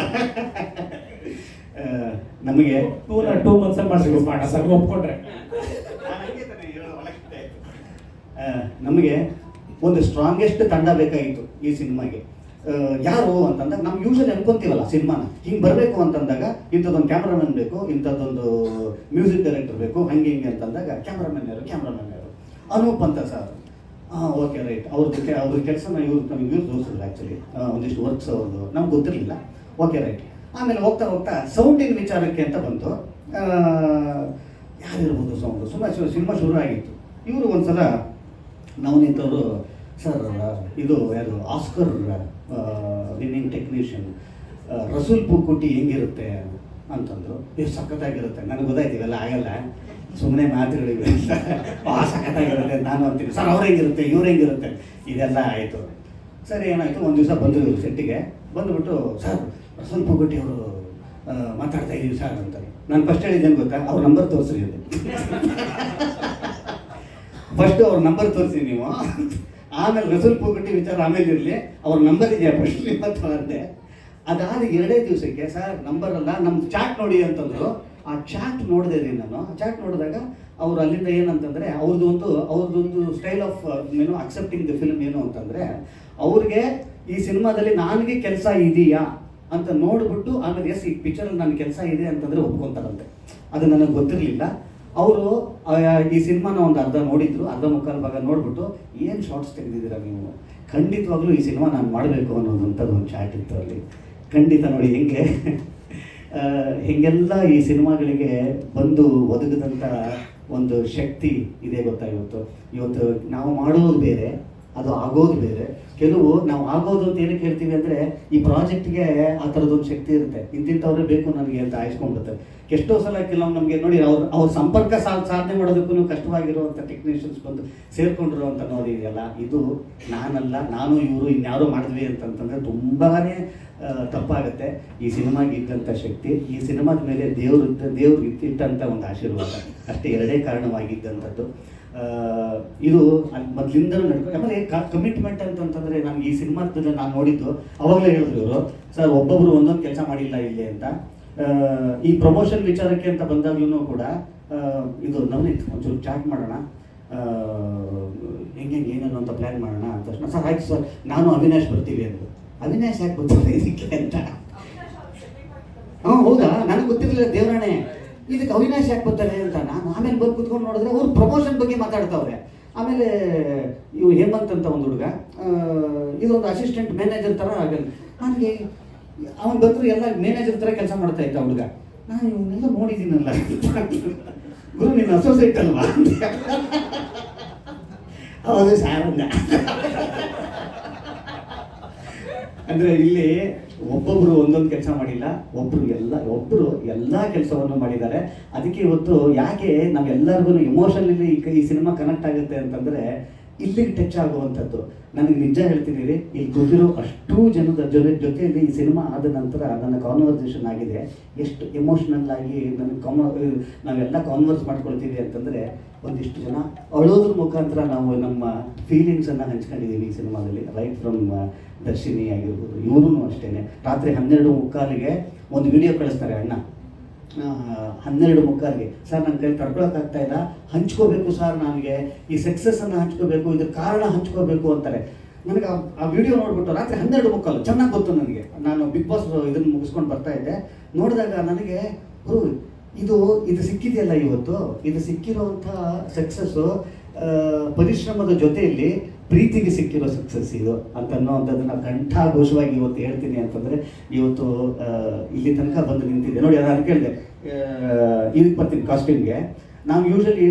ನಮಗೆ ಟೂ ಟೂ ಮಂತ್ಸ್ ಮಾಡಿಸ್ಬೇಕು ಮಾಡ ಸರ್ ಒಪ್ಕೊಂಡ್ರೆ. ನಮಗೆ ಒಂದು ಸ್ಟ್ರಾಂಗೆಸ್ಟ್ ತಂಡ ಬೇಕಾಗಿತ್ತು ಈ ಸಿನಿಮಾಗೆ. ಯಾರು ಅಂತಂದಾಗ ನಾವು ಯೂಶಲಿ ಅನ್ಕೊಂತೀವಲ್ಲ ಸಿನಿಮಾನ. ಹಿಂಗೆ ಬರಬೇಕು ಅಂತಂದಾಗ ಇಂಥದ್ದೊಂದು ಕ್ಯಾಮ್ರಾಮನ್ ಬೇಕು ಇಂಥದ್ದೊಂದು ಮ್ಯೂಸಿಕ್ ಡೈರೆಕ್ಟರ್ ಬೇಕು ಹಂಗೆ ಹಿಂಗೆ ಅಂತಂದಾಗ ಕ್ಯಾಮ್ರಾಮನ್ ಯಾರು? ಕ್ಯಾಮ್ರಾಮನ್ ಯಾರು? ಅನೂಪ್ ಅಂತ ಸರ್. ಹಾಂ ಓಕೆ ರೈಟ್ ಅವ್ರ ಜೊತೆ, ಅವ್ರ ಕೆಲಸನ ಇವ್ರು, ನಮಗೆ ಇವ್ರು ತೋರಿಸಿದ್ರು ಆ್ಯಕ್ಚುಲಿ ಒಂದಿಷ್ಟು ವರ್ಕ್ಸ್ ಅವ್ರದ್ದು ನಮ್ಗೆ ಗೊತ್ತಿರಲಿಲ್ಲ. ಓಕೆ ರೈಟ್ ಆಮೇಲೆ ಹೋಗ್ತಾ ಹೋಗ್ತಾ ಸೌಂಡಿನ ವಿಚಾರಕ್ಕೆ ಅಂತ ಬಂತು. ಯಾರಿರ್ಬೋದು ಸೌಂಡು ಸುಮ್ಮನೆ ಸಿನಿಮಾ ಶುರು ಆಗಿತ್ತು. ಇವರು ಒಂದ್ಸಲ ನಿಂತವರು ಸರ್ ಇದು ಯಾರು? Oscar winning technician Rasool Pookutty ಹೆಂಗಿರುತ್ತೆ? ಅಂತಂದರು. ಎಷ್ಟು ಸಖತ್ತಾಗಿರುತ್ತೆ. ನನಗೆ ಗೊತ್ತಾಯ್ತು, ಇವೆಲ್ಲ ಆಗಲ್ಲ. ಸುಮ್ಮನೆ ಮಾತುಗಳಿವೆ ಭಾಳ ಸಖತ್ತಾಗಿರುತ್ತೆ ನಾನು ಅಂತೀನಿ. ಸರ್, ಅವ್ರು ಹೆಂಗಿರುತ್ತೆ? ಇವ್ರು ಹೆಂಗಿರುತ್ತೆ? ಇದೆಲ್ಲ ಆಯಿತು. ಸರ್, ಏನಾಯಿತು? ಒಂದು ದಿವಸ ಬಂದರು ಸೆಟ್ಟಿಗೆ. ಬಂದುಬಿಟ್ಟು, ಸರ್ ಪ್ರಸನ್ನ ಪೊಗಟ್ಟಿ ಅವರು ಮಾತಾಡ್ತಾ ಇದ್ದೀವಿ ಸರ್ ಅಂತಾರೆ. ನಾನು ಫಸ್ಟ್ ಹೇಳಿದ್ದೇನು ಗೊತ್ತಾ? ಅವ್ರ ನಂಬರ್ ತೋರಿಸ್ರಿ ಅಂತ. ಫಸ್ಟ್ ಅವ್ರ ನಂಬರ್ ತೋರಿಸಿ ನೀವು. ಆಮೇಲೆ ರಸಲ್ ಪೋಗಟ್ಟಿ ವಿಚಾರ ಆಮೇಲೆ ಇರಲಿ. ಅವ್ರ ನಂಬರ್ ಇದೆಯಾ ಫಸ್ಟ್ ಅಂದೆ. ಅದಾದ ಎರಡೇ ದಿವಸಕ್ಕೆ, ಸರ್ ನಂಬರ್ ಅಲ್ಲ ನಮ್ಮ ಚಾಟ್ ನೋಡಿ ಅಂತಂದ್ರು. ಆ ಚಾಟ್ ನೋಡಿದೆ ರೀ ನಾನು. ಆ ಚಾಟ್ ನೋಡಿದಾಗ ಅವ್ರು ಅಲ್ಲಿಂದ ಏನಂತಂದರೆ ಅವ್ರದ್ದೊಂದು ಅವ್ರದ್ದೊಂದು ಸ್ಟೈಲ್ ಆಫ್ ಏನು ಅಕ್ಸೆಪ್ಟಿಂಗ್ ದ ಫಿಲ್ಮ್ ಏನು ಅಂತಂದರೆ, ಅವ್ರಿಗೆ ಈ ಸಿನಿಮಾದಲ್ಲಿ ನನಗೆ ಕೆಲಸ ಇದೆಯಾ? ಅಂತ ನೋಡಿಬಿಟ್ಟು, ಆಮೇಲೆ, ಎಸ್, ಈ ಪಿಕ್ಚರಲ್ಲಿ ನನ್ನ ಕೆಲಸ ಇದೆ ಅಂತಂದರೆ ಒಪ್ಕೊತಾರಂತೆ. ಅದು ನನಗೆ ಗೊತ್ತಿರಲಿಲ್ಲ. ಅವರು ಈ ಸಿನಿಮಾನ ಒಂದು ಅರ್ಧ ನೋಡಿದ್ರು, ಅರ್ಧ ಮುಕ್ಕಾಲು ಭಾಗ ನೋಡಿಬಿಟ್ಟು, ಏನು ಶಾರ್ಟ್ಸ್ ತೆಗೆದಿದ್ದೀರಾ ನೀವು? ಖಂಡಿತವಾಗ್ಲೂ ಈ ಸಿನಿಮಾ ನಾನು ಮಾಡಬೇಕು ಅನ್ನೋದಂಥದ್ದು ಒಂದು ಚಾಟ್ ಇತ್ತು ಅಲ್ಲಿ. ಖಂಡಿತ ನೋಡಿ, ಹೆಂಗೆ? ಹಿಂಗೆಲ್ಲ ಈ ಸಿನಿಮಾಗಳಿಗೆ ಬಂದು ಒದಗದಂಥ ಒಂದು ಶಕ್ತಿ ಇದೆ ಗೊತ್ತಾ ಇವತ್ತು ಇವತ್ತು ನಾವು ಮಾಡೋದು ಬೇರೆ, ಅದು ಆಗೋದು ಬೇರೆ. ಕೆಲವು ನಾವು ಆಗೋದು ಅಂತ ಏನಕ್ಕೆ ಹೇಳ್ತೀವಿ ಅಂದರೆ ಈ ಪ್ರಾಜೆಕ್ಟ್ಗೆ ಆ ಥರದೊಂದು ಶಕ್ತಿ ಇರುತ್ತೆ. ಇಂತಿಂಥವ್ರೆ ಬೇಕು ನನಗೆ ಅಂತ ಆಯ್ಸ್ಕೊಂಡ್ಬಿಡ್ತಾರೆ ಎಷ್ಟೋ ಸಲ ಕೆಲವು ನಮಗೆ ನೋಡಿ ಅವ್ರ ಅವ್ರ ಸಂಪರ್ಕ ಸಾಧನೆ ಮಾಡೋದಕ್ಕೂ ಕಷ್ಟವಾಗಿರುವಂಥ ಟೆಕ್ನಿಷಿಯನ್ಸ್ ಬಂದು ಸೇರ್ಕೊಂಡ್ರು ಅಂತ ನೋಡಿದೆಯಲ್ಲ ಇದು ನಾನಲ್ಲ, ನಾನು ಇವರು ಇನ್ಯಾರೋ ಮಾಡಿದ್ವಿ ಅಂತಂತಂದರೆ ತುಂಬಾ ತಪ್ಪಾಗುತ್ತೆ. ಈ ಸಿನಿಮಾಗೆ ಇದ್ದಂಥ ಶಕ್ತಿ, ಈ ಸಿನಿಮಾದ ಮೇಲೆ ದೇವ್ರ ದೇವ್ರಿಗೆ ಇಟ್ಟಂಥ ಒಂದು ಆಶೀರ್ವಾದ. ಅಷ್ಟೇ ಎರಡೇ ಕಾರಣವಾಗಿದ್ದಂಥದ್ದು ಇದು ಮೊದಲಿಂದಲೂ ನಡ್ಕೊಂಡು ಆಮೇಲೆ ಕಮಿಟ್ಮೆಂಟ್ ಅಂತಂತಂದರೆ ನಮ್ಗೆ ಈ ಸಿನಿಮಾದಲ್ಲಿ ನಾನು ನೋಡಿದ್ದು ಅವಾಗಲೇ ಹೇಳಿದ್ರು ಇವರು ಸರ್ ಒಬ್ಬೊಬ್ರು ಒಂದೊಂದು ಕೆಲಸ ಮಾಡಿಲ್ಲ ಇಲ್ಲಿ ಅಂತ. ಈ ಪ್ರಮೋಷನ್ ವಿಚಾರಕ್ಕೆ ಅಂತ ಬಂದಾಗ್ಲೂ ಕೂಡ ಇದು ನವನೀತ್ ಒಂಚೂರು ಚಾಟ್ ಮಾಡೋಣ ಹೆಂಗೆ ಹೆಂಗೆ ಏನೇನು ಅಂತ ಪ್ಲ್ಯಾನ್ ಮಾಡೋಣ ಅಂತ ತಕ್ಷಣ ಸರ್ ಆಯ್ತು ಸರ್ ನಾನು ಅವಿನಾಶ್ ಬರ್ತೀವಿ ಅಂದರು ಅವಿನಾಶ್ ಯಾಕೆ ಬರ್ತಾರೆ ಇದಕ್ಕೆ ಅಂತ ಹಾಂ ಹೌದಾ? ನನಗೆ ಗೊತ್ತಿರಲಿಲ್ಲ ದೇವರಾಣೆ. ಇದಕ್ಕೆ ಅವಿನಾಶ್ ಯಾಕೆ ಬರ್ತಾರೆ ಅಂತ ನಾನು ಆಮೇಲೆ ಬಂದು ಕುತ್ಕೊಂಡು ನೋಡಿದ್ರೆ ಅವ್ರು ಪ್ರಮೋಷನ್ ಬಗ್ಗೆ ಮಾತಾಡ್ತಾವ್ರೆ. ಆಮೇಲೆ ಇವು ಹೇಮಂತ್ ಅಂತ ಒಂದು ಹುಡುಗ ಇದೊಂದು ಅಸಿಸ್ಟೆಂಟ್ ಮ್ಯಾನೇಜರ್ ಥರ ಆಗಲ್ಲ. ನನಗೆ ಅವನು ಬಂದ್ರು ಎಲ್ಲ ಮ್ಯಾನೇಜರ್ ಥರ ಕೆಲಸ ಮಾಡ್ತಾ ಇದ್ದ ಹುಡುಗ. ನಾನು ಇವನ್ನೆಲ್ಲ ನೋಡಿದ್ದೀನಲ್ಲ. ಗುರು, ನಿನ್ನ ಅಸೋಸಿಯೇಟ್ ಅಲ್ವಾ ಹೌದು ಸಾರ್ ಅಂದ್ರೆ ಇಲ್ಲಿ ಒಬ್ಬೊಬ್ರು ಒಂದೊಂದು ಕೆಲಸ ಮಾಡಿಲ್ಲ, ಒಬ್ರು ಎಲ್ಲ ಒಬ್ರು ಎಲ್ಲ ಕೆಲಸವನ್ನು ಮಾಡಿದ್ದಾರೆ. ಅದಕ್ಕೆ ಇವತ್ತು ಯಾಕೆ ನಾವೆಲ್ಲರಿಗೂ ಇಮೋಷನಲ್ಲಿ ಈ ಸಿನಿಮಾ ಕನೆಕ್ಟ್ ಆಗುತ್ತೆ ಅಂತಂದ್ರೆ ಇಲ್ಲಿಗೆ ಟಚ್ ಆಗುವಂಥದ್ದು. ನನಗೆ ನಿಜ ಹೇಳ್ತೀನಿ ರೀ ಇಲ್ಲಿ ಕೂತಿರೋ ಅಷ್ಟೂ ಜನದ ಜೊತೆ ಜೊತೆಯಲ್ಲಿ ಈ ಸಿನಿಮಾ ಆದ ನಂತರ ನನ್ನ ಕಾನ್ವರ್ಸೇಷನ್ ಆಗಿದೆ. ಎಷ್ಟು ಎಮೋಷ್ನಲ್ ಆಗಿ ನನಗೆ ಕಾಮ ನಾವೆಲ್ಲ ಕಾನ್ವರ್ಸ್ ಮಾಡ್ಕೊಳ್ತೀವಿ ಅಂತಂದರೆ ಒಂದಿಷ್ಟು ಜನ ಅಳೋದ್ರ ಮುಖಾಂತರ ನಾವು ನಮ್ಮ ಫೀಲಿಂಗ್ಸನ್ನು ಹಂಚ್ಕೊಂಡಿದ್ದೀವಿ ಈ ಸಿನಿಮಾದಲ್ಲಿ ರೈಟ್ ಫ್ರಮ್ ದರ್ಶಿನಿ ಆಗಿರ್ಬೋದು ಇವರು ಅಷ್ಟೇ ರಾತ್ರಿ ಹನ್ನೆರಡು ಮುಕ್ಕಾಲಿಗೆ ಒಂದು ವಿಡಿಯೋ ಕಳಿಸ್ತಾರೆ ಅಣ್ಣ. ಹನ್ನೆರಡು ಮುಕ್ಕಾಲಿಗೆ. ಸರ್ ನನ್ನ ಕೈ ತಡ್ಕೊಳಕ್ಕಾಗ್ತಾ ಇಲ್ಲ. ಹಂಚ್ಕೋಬೇಕು ಸರ್ ನನಗೆ ಈ ಸಕ್ಸಸ್ಸನ್ನು ಹಂಚ್ಕೋಬೇಕು, ಇದ್ರ ಕಾರಣ ಹಂಚ್ಕೋಬೇಕು ಅಂತಾರೆ. ನನಗೆ ಆ- ವಿಡಿಯೋ ನೋಡ್ಬಿಟ್ಟು ರಾತ್ರಿ ಹನ್ನೆರಡು ಮುಕ್ಕಾಲು, ಚೆನ್ನಾಗಿ ಗೊತ್ತು ನನಗೆ. ನಾನು ಬಿಗ್ ಬಾಸ್ ಇದನ್ನು ಮುಗಿಸ್ಕೊಂಡು ಬರ್ತಾ ಇದ್ದೆ. ನೋಡಿದಾಗ ನನಗೆ ಇದು ಇದು ಸಿಕ್ಕಿದೆಯಲ್ಲ ಇವತ್ತು? ಇದು ಸಿಕ್ಕಿರುವಂಥ ಸಕ್ಸಸ್ಸು ಪರಿಶ್ರಮದ ಜೊತೆಯಲ್ಲಿ ಪ್ರೀತಿಗೆ ಸಿಕ್ಕಿರೋ ಸಕ್ಸಸ್ ಇದು ಅಂತ ಅನ್ನೋವಂಥದ್ದನ್ನ ಕಂಠಾಘೋಷವಾಗಿ ಇವತ್ತು ಹೇಳ್ತೀನಿ ಅಂತಂದರೆ ಇವತ್ತು ಇಲ್ಲಿ ತನಕ ಬಂದು ನಿಂತಿದೆ ನೋಡಿ, ನಾನು ಕೇಳಿದೆ ಇದಕ್ಕೆ ಬರ್ತೀನಿ ಕಾಸ್ಟ್ಯೂಮ್ಗೆ ನಾವು ಯೂಶಲಿ